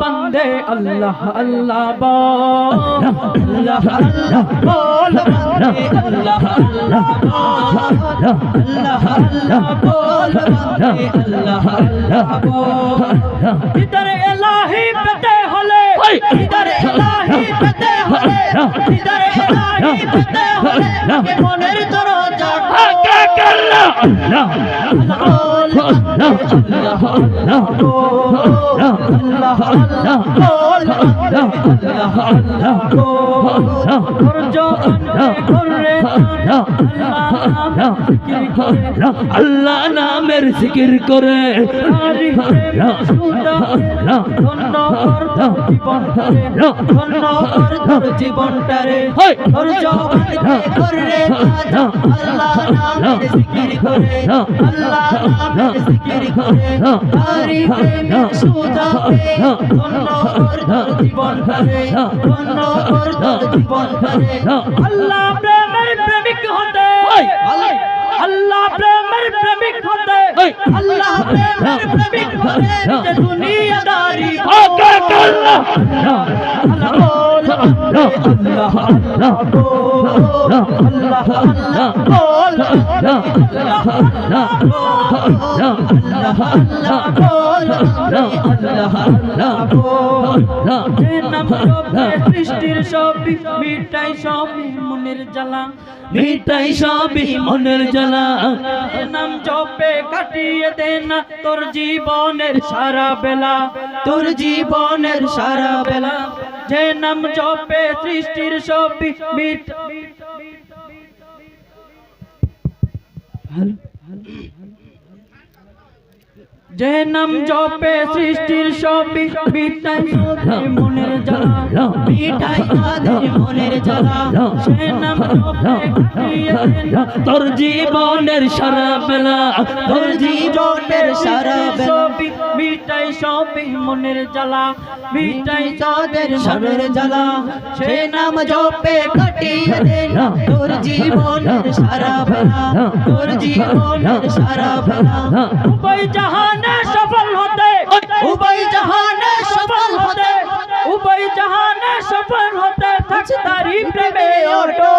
বন্দে আল্লাহ আল্লাহ বল আল্লাহ আল্লাহ বল বন্দে আল্লাহ আল্লাহ বল। আল্লাহ আল্লাহ বল বন্দে আল্লাহ আল্লাহ বল। ইধর ইলাহি পেতে হলে ইধর ইলাহি পেতে হলে আল্লাহ নামের জিকির করে। জীবন জীবন জীবনটারে হয়। ধৈর্য করে আল্লাহ নামের জিকির করে আল্লাহ নামের জিকির করে তারি প্রেমে সুধা ধন্য কর জীবনটারে ধন্য কর জীবনটারে আল্লাহ প্রেমের প্রেমিক হতে আল্লাহ প্রেমের প্রেমিক হতে আল্লাহ প্রেমের প্রেমিক হতে যে দুনিয়াদারি আল্লাহ! আল্লাহ সৃষ্টির সবই মিটাই সবই মনের জ্বালা মিটাই সবই মনের জ্বালা নাম জপে কাটিয়ে দে তোর জীবনের সারা বেলা তোর জীবনের সারা বেলা যে নাম জপে সৃষ্টির সবই মিট। যে নাম জপে সৃষ্টির মিটাই সবই মনের জ্বালা তাদের মনের জ্বালা। সে নাম তোর জীবনের সারা বেলা তোর জীবনের সারা সবই মিটাই সবই মনের জ্বালা মিটাই তাদের মনের জ্বালা সে নাম জপে কাটিয়ে দে তোর জীবনের সারা বেলা তোর জীবনের সারা বেলা। উভয় জাহানে সফল হতে উভয় জাহানে সফল হতে। উভয় জাহানে সফল হতে থাক তারি প্রেমে অটো।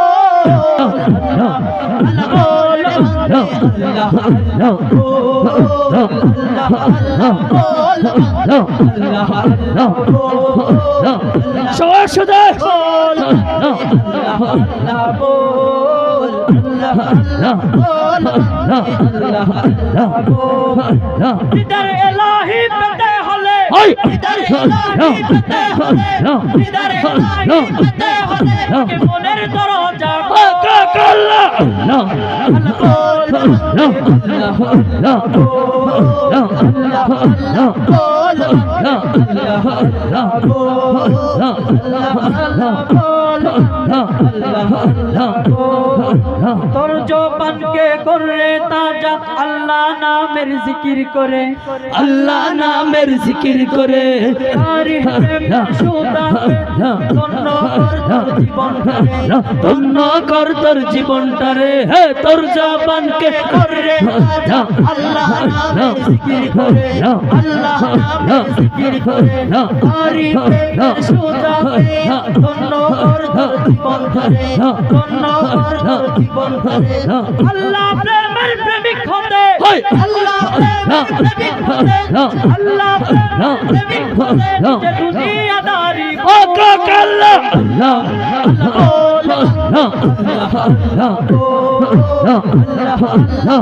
আল্লাহ আল্লাহ আল্লাহ সবার সুদা ইদার এলাহি পেতে হলে ইদার এলাহি পেতে হলে ইদার এলাহি পেতে হলে মনের لا তোর জবানকে করে তাজা আল্লাহ নামের জিকির করে। আল্লাহ নামের জিকির করে। ধন্য জীবনটা রে হে তোর জবানকে আরে তোর জীবনটারে ধন্য কর তোর জীবনটারে আল্লাহ প্রেমের প্রেমিক হতে। আল্লাহ প্রেমের প্রেমিক হতে। আল্লাহ প্রেমিক হতে যে দুনিয়াদারি আল্লাহ বল আল্লাহ আল্লাহ আল্লাহ আল্লাহ আল্লাহ